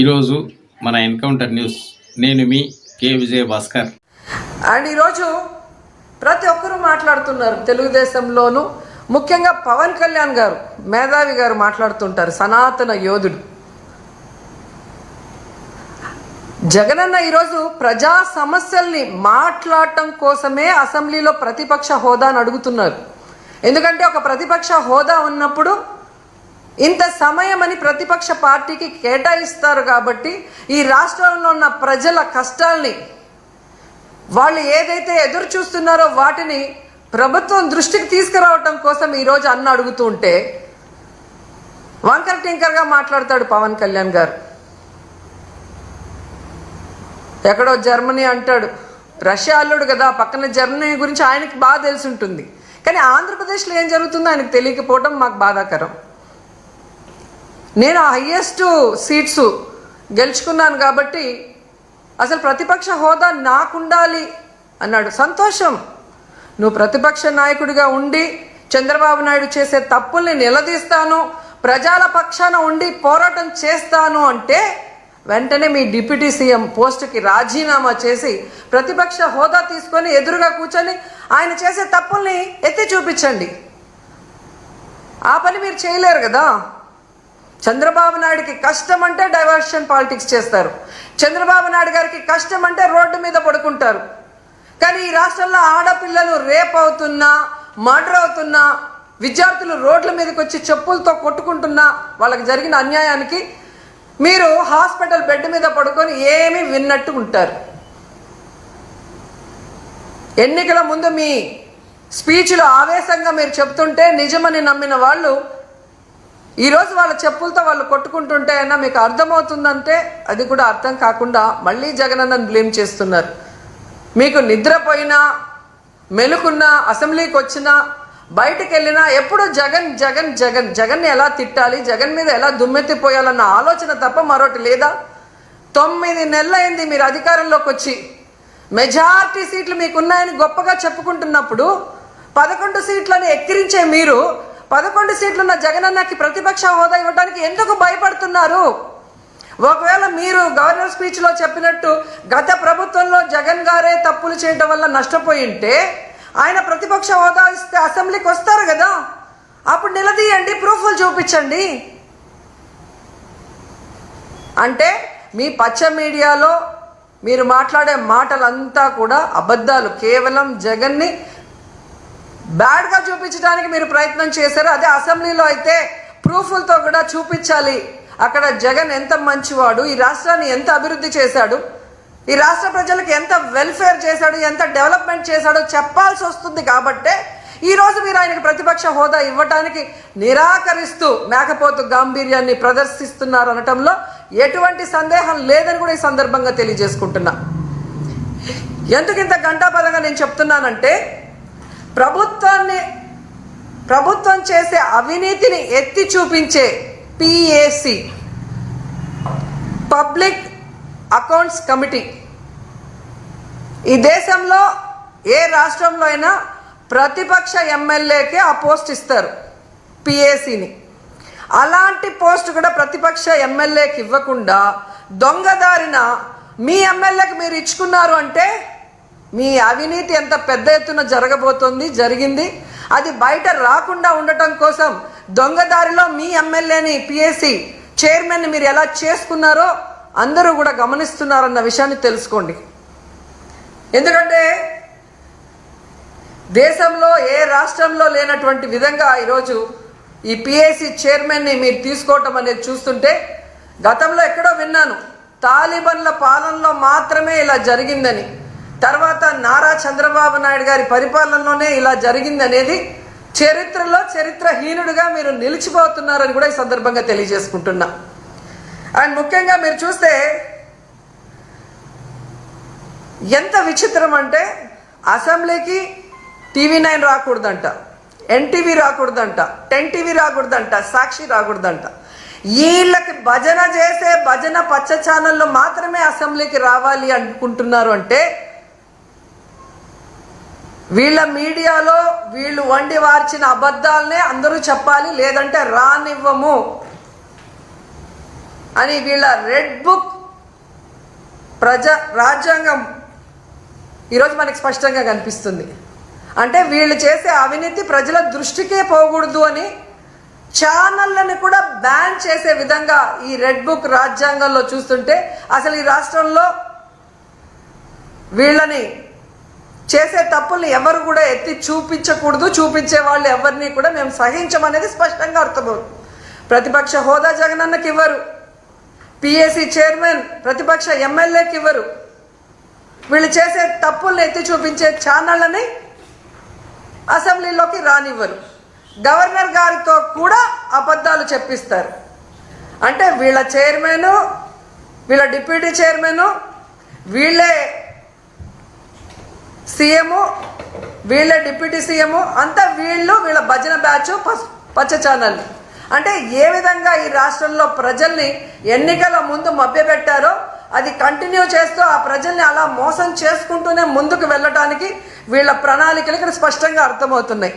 ఈరోజు మన encounter news. నేను మీ కే విజయ భాస్కర్ అండ్ ఈరోజు ప్రతి ఒక్కరూ మాట్లాడుతున్నారు. తెలుగుదేశంలోను ముఖ్యంగా పవన్ కళ్యాణ్ గారు మేధావి గారు మాట్లాడుతుంటారు సనాతన యోధుడు. జగనన్న ఈరోజు ప్రజా సమస్యల్ని మాట్లాడటం కోసమే అసెంబ్లీలో ప్రతిపక్ష హోదాను అడుగుతున్నారు. ఎందుకంటే ఒక ప్రతిపక్ష హోదా ఉన్నప్పుడు ఇంత సమయం అని ప్రతిపక్ష పార్టీకి కేటాయిస్తారు కాబట్టి ఈ రాష్ట్రంలో ఉన్న ప్రజల కష్టాల్ని వాళ్ళు ఏదైతే ఎదురు చూస్తున్నారో వాటిని ప్రభుత్వం దృష్టికి తీసుకురావటం కోసం ఈరోజు అన్న అడుగుతూ ఉంటే వంకర్ టింకర్గా మాట్లాడతాడు పవన్ కళ్యాణ్ గారు. ఎక్కడో జర్మనీ అంటాడు రష్యా అల్లుడు కదా పక్కన జర్మనీ గురించి ఆయనకి బాగా తెలిసి ఉంటుంది. కానీ ఆంధ్రప్రదేశ్లో ఏం జరుగుతుందో ఆయనకు తెలియకపోవడం మాకు బాధాకరం. నేను హయ్యెస్ట్ సీట్స్ గెలుచుకున్నాను కాబట్టి అసలు ప్రతిపక్ష హోదా నాకుండాలి అన్నాడు. సంతోషం. నువ్వు ప్రతిపక్ష నాయకుడిగా ఉండి చంద్రబాబు నాయుడు చేసే తప్పుల్ని నిలదీస్తాను ప్రజల పక్షాన ఉండి పోరాటం చేస్తాను అంటే వెంటనే మీ డిప్యూటీ సీఎం పోస్టుకి రాజీనామా చేసి ప్రతిపక్ష హోదా తీసుకొని ఎదురుగా కూర్చొని ఆయన చేసే తప్పుల్ని ఎత్తి చూపించండి. ఆ పని మీరు చేయలేరు కదా? చంద్రబాబు నాయుడికి కష్టం అంటే డైవర్షన్ పాలిటిక్స్ చేస్తారు. చంద్రబాబు నాయుడు గారికి కష్టం అంటే రోడ్డు మీద పడుకుంటారు. కానీ ఈ రాష్ట్రంలో ఆడపిల్లలు రేప్ అవుతున్నా మర్డర్ అవుతున్నా విద్యార్థులు రోడ్ల మీదకి వచ్చి చెప్పులతో కొట్టుకుంటున్నా వాళ్ళకి జరిగిన అన్యాయానికి మీరు హాస్పిటల్ బెడ్ మీద పడుకొని ఏమీ విన్నట్టు ఉంటారు. ఎన్నికల ముందు మీ స్పీచ్లో ఆవేశంగా మీరు చెప్తుంటే నిజమని నమ్మిన వాళ్ళు ఈరోజు వాళ్ళ చెప్పులతో వాళ్ళు కొట్టుకుంటుంటే అయినా మీకు అర్థమవుతుందంటే అది కూడా అర్థం కాకుండా మళ్ళీ జగనన్నను బ్లేమ్ చేస్తున్నారు. మీకు నిద్రపోయినా మెలుకున్నా అసెంబ్లీకి వచ్చినా బయటికి వెళ్ళినా ఎప్పుడు జగన్ జగన్ జగన్ జగన్ని ఎలా తిట్టాలి జగన్ మీద ఎలా దుమ్మెత్తిపోయాలన్న ఆలోచన తప్ప మరొకటి లేదా? తొమ్మిది నెలలైంది మీరు అధికారంలోకి వచ్చి. మెజార్టీ సీట్లు మీకున్నాయని గొప్పగా చెప్పుకుంటున్నప్పుడు పదకొండు సీట్లను ఎక్కిరించే మీరు పదకొండు సీట్లున్న జగనన్నకి ప్రతిపక్ష హోదా ఇవ్వడానికి ఎందుకు భయపడుతున్నారు? ఒకవేళ మీరు గవర్నర్ స్పీచ్లో చెప్పినట్టు గత ప్రభుత్వంలో జగన్ గారే తప్పులు చేయడం వల్ల నష్టపోయి ఉంటే ఆయన ప్రతిపక్ష హోదా ఇస్తే అసెంబ్లీకి వస్తారు కదా? అప్పుడు నిలదీయండి ప్రూఫ్లు చూపించండి. అంటే మీ పచ్చ మీడియాలో మీరు మాట్లాడే మాటలంతా కూడా అబద్ధాలు. కేవలం జగన్ని బ్యాడ్గా చూపించడానికి మీరు ప్రయత్నం చేశారు. అదే అసెంబ్లీలో అయితే ప్రూఫ్లతో కూడా చూపించాలి. అక్కడ జగన్ ఎంత మంచివాడు ఈ రాష్ట్రాన్ని ఎంత అభివృద్ధి చేశాడు ఈ రాష్ట్ర ప్రజలకు ఎంత వెల్ఫేర్ చేశాడు ఎంత డెవలప్మెంట్ చేశాడో చెప్పాల్సి వస్తుంది కాబట్టే ఈ రోజు మీరు ఆయనకు ప్రతిపక్ష హోదా ఇవ్వటానికి నిరాకరిస్తూ మేకపోతు గాంభీర్యాన్ని ప్రదర్శిస్తున్నారు అనటంలో ఎటువంటి సందేహం లేదని కూడా ఈ సందర్భంగా తెలియజేసుకుంటున్నా. ఎందుకు ఇంత గంటాపదంగా నేను చెప్తున్నానంటే ప్రభుత్వాన్ని ప్రభుత్వం చేసే అవినీతిని ఎత్తి చూపించే పిఏసి పబ్లిక్ అకౌంట్స్ కమిటీ. ఈ దేశంలో ఏ రాష్ట్రంలో అయినా ప్రతిపక్ష ఎమ్మెల్యేకే ఆ పోస్ట్ ఇస్తారు పిఏసీని. అలాంటి పోస్ట్ కూడా ప్రతిపక్ష ఎమ్మెల్యేకి ఇవ్వకుండా దొంగదారిన మీ ఎమ్మెల్యేకి మీరు ఇచ్చుకున్నారు అంటే మీ అవినీతి ఎంత పెద్ద ఎత్తున జరగబోతోంది జరిగింది? అది బయట రాకుండా ఉండటం కోసం దొంగదారిలో మీ ఎమ్మెల్యేని పిఎస్సి చైర్మన్ని మీరు ఎలా చేసుకున్నారో అందరూ కూడా గమనిస్తున్నారన్న విషయాన్ని తెలుసుకోండి. ఎందుకంటే దేశంలో ఏ రాష్ట్రంలో లేనటువంటి విధంగా ఈరోజు ఈ పిఎస్సి చైర్మన్ని మీరు తీసుకోవటం అనేది చూస్తుంటే గతంలో ఎక్కడో విన్నాను తాలిబన్ల పాలనలో మాత్రమే ఇలా జరిగిందని. తర్వాత నారా చంద్రబాబు నాయుడు గారి పరిపాలనలోనే ఇలా జరిగింది అనేది చరిత్రలో చరిత్రహీనుడుగా మీరు నిలిచిపోతున్నారని కూడా ఈ సందర్భంగా తెలియజేసుకుంటున్నా. అండ్ ముఖ్యంగా మీరు చూస్తే ఎంత విచిత్రం అంటే అసెంబ్లీకి టీవీ నైన్ రాకూడదంట ఎన్టీవీ రాకూడదంట టెన్ టీవీ రాకూడదంట సాక్షి రాకూడదంట. వీళ్ళకి భజన చేసే భజన పచ్చ ఛానల్లో మాత్రమే అసెంబ్లీకి రావాలి అనుకుంటున్నారు అంటే వీళ్ళ మీడియాలో వీళ్ళు వండి వార్చిన అబద్ధాలనే అందరూ చెప్పాలి లేదంటే రానివ్వము అని వీళ్ళ రెడ్ బుక్ ప్రజా రాజ్యాంగం ఈరోజు మనకి స్పష్టంగా కనిపిస్తుంది. అంటే వీళ్ళు చేసే అవినీతి ప్రజల దృష్టికే పోకూడదు అని ఛానళ్ళని కూడా బ్యాన్ చేసే విధంగా ఈ రెడ్ బుక్ రాజ్యాంగంలో చూస్తుంటే అసలు ఈ రాష్ట్రంలో వీళ్ళని చేసే తప్పుల్ని ఎవరు కూడా ఎత్తి చూపించకూడదు. చూపించే వాళ్ళు ఎవరిని కూడా మేము సహించమనేది స్పష్టంగా అర్థమవుతుంది. ప్రతిపక్ష హోదా జగనన్నకి ఇవ్వరు. పిఎస్సి చైర్మన్ ప్రతిపక్ష ఎమ్మెల్యేకి ఇవ్వరు. వీళ్ళు చేసే తప్పుల్ని ఎత్తి చూపించే ఛానళ్ళని అసెంబ్లీలోకి రానివ్వరు. గవర్నర్ గారితో కూడా అబద్ధాలు చెప్పిస్తారు. అంటే వీళ్ళ చైర్మను వీళ్ళ డిప్యూటీ చైర్మన్ వీళ్ళే సీఎం వీళ్ళ డిప్యూటీ సీఎం అంతా వీళ్ళు వీళ్ళ భజన బ్యాచ్ పచ్చ ఛానల్. అంటే ఏ విధంగా ఈ రాష్ట్రంలో ప్రజల్ని ఎన్నికల ముందు మభ్యపెట్టారో అది కంటిన్యూ చేస్తూ ఆ ప్రజల్ని అలా మోసం చేసుకుంటూనే ముందుకు వెళ్ళటానికి వీళ్ళ ప్రణాళికలు ఇక్కడ స్పష్టంగా అర్థమవుతున్నాయి.